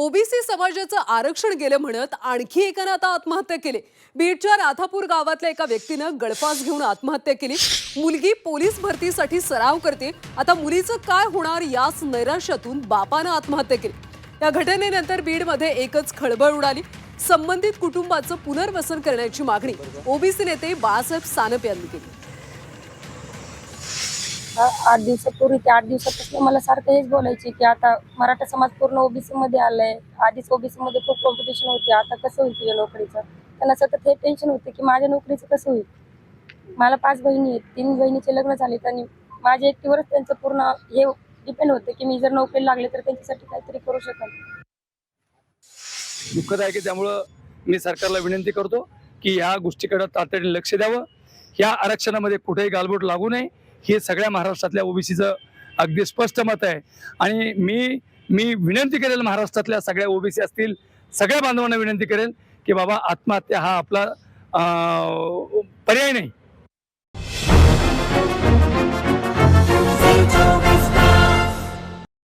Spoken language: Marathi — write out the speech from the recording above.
ओबीसी समाजाचं आरक्षण गेलं म्हणत आणखी एकानं आता आत्महत्या केली. बीडच्या राधापूर गावातल्या एका व्यक्तीनं गळफास घेऊन आत्महत्या केली. मुलगी पोलीस भरतीसाठी सराव करते. आता मुलीचं काय होणार याच नैराश्यातून बापानं आत्महत्या केली. या घटनेनंतर बीडमध्ये एकच खळबळ उडाली. संबंधित कुटुंबाचं पुनर्वसन करण्याची मागणी ओबीसी नेते बाळासाहेब सानप यांनी केली. आ- आठ दिवसापूर्वी ते आठ दिवसापासून मला सारखं हेच बोलायचे की आता मराठा समाज पूर्ण ओबीसीमध्ये आलाय. आधीच ओबीसीमध्ये खूप कॉम्पिटिशन होते. आता कसं होईल तुझ्या नोकरीचं? त्यांना सतत हे टेन्शन होते की माझ्या नोकरीचं कसं होईल? मला पाच बहिणी आहेत. तीन बहिणीचे लग्न झाले आणि माझ्या एकटीवरच त्यांचं पूर्ण हे डिपेंड होतं की मी जर नोकरीला लागले तर त्यांच्यासाठी काहीतरी करू शकेल दुःखद आहे की त्यामुळं मी सरकारला विनंती करतो की ह्या गोष्टीकडे तातडीने लक्ष द्यावं. या आरक्षणामध्ये कुठेही गालबोट लागू नये. हे सगळ्या महाराष्ट्रातल्या ओबीसीचं अगदी स्पष्ट मत आहे. आणि मी मी विनंती करेल महाराष्ट्रातल्या सगळ्या ओबीसी असतील सगळ्या बांधवांना विनंती करेल की बाबा आत्महत्या हा आपला पर्याय नाही.